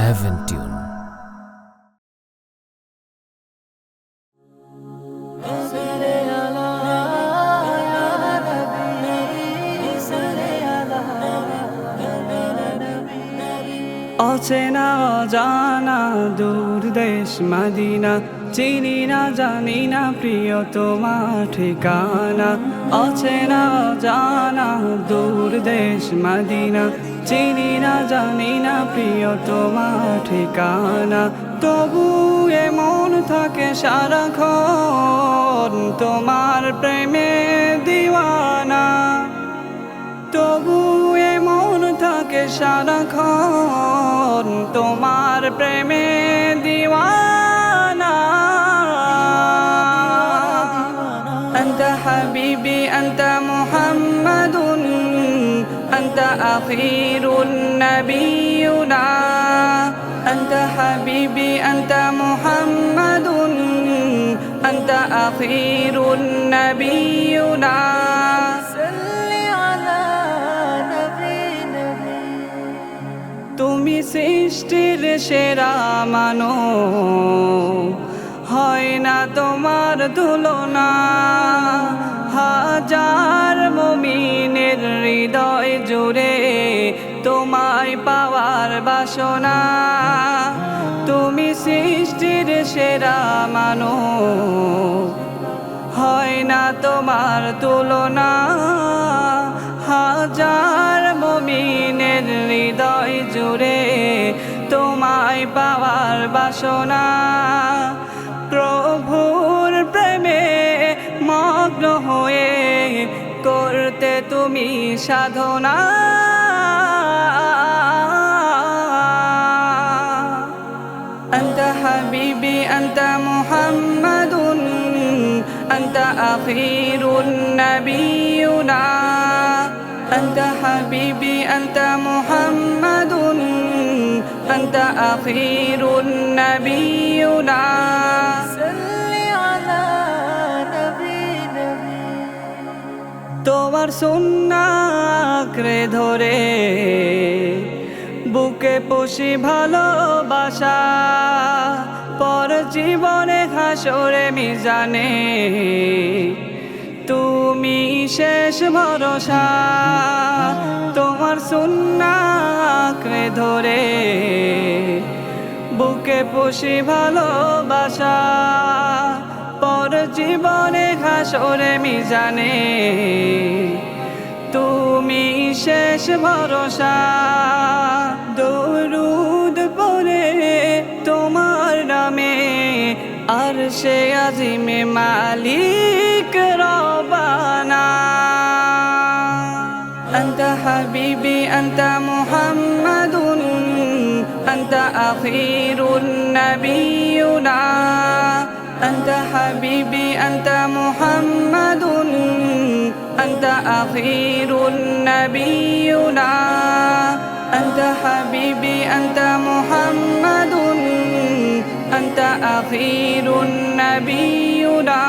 Heaven Tune. অচেনা জানা দূর দেশ মদিনা, চিনি না, জানি না, প্রিয় তোমার ঠিকানা অচেনা জানা দূর দেশ মদিনা চিনি না, জানি না, প্রিয় তোমার ঠিকানা। তবু এমন থাকে সারাক্ষণ তোমার প্রেমে দিওয়ানা। তবু এমন থাকে সারাক্ষণ তোমার প্রেমে দিওয়ানা। أنت أخير نبينا أنت حبيبي أنت محمد أنت أخير نبينا তুমি সৃষ্টির সেরা মানো হয় না তোমার তুলনা হাজার মমিনের হৃদয় জুড়ে তোমায় পাওয়ার বাসনা। তুমি সৃষ্টির সেরা মানো হয় না তোমার তুলনা? হাজার মমিনের হৃদয় জুড়ে তোমায় পাওয়ার বাসনা। প্রভুর প্রেমে মগ্ন হয়ে করতে তুমি সাধনা أنت حبيبي أنت محمد أنت أخير نبينا أنت حبيبي أنت محمد أنت أخير نبينا তোমার সুন্নাকরে ধরে। বুকে পুষি ভালোবাসা, পর জীবনে হাসরে মিজানে। তুমি শেষ ভরসা, তোমার সুন্নাকরে ধরে। বুকে পুষি ভালোবাসা, পর জীবনে হাসরে মিজানে তুমি শেষ ভরসা দরুদ পরে তোমার নামে আর সে আজিমে মালিক রবানা أنت حبيبي أنت محمد أنت أخير نبينا أنت حبيبي أنت محمد أنت أخير نبينا. أنت حبيبي أنت محمد أنت أخير نبينا.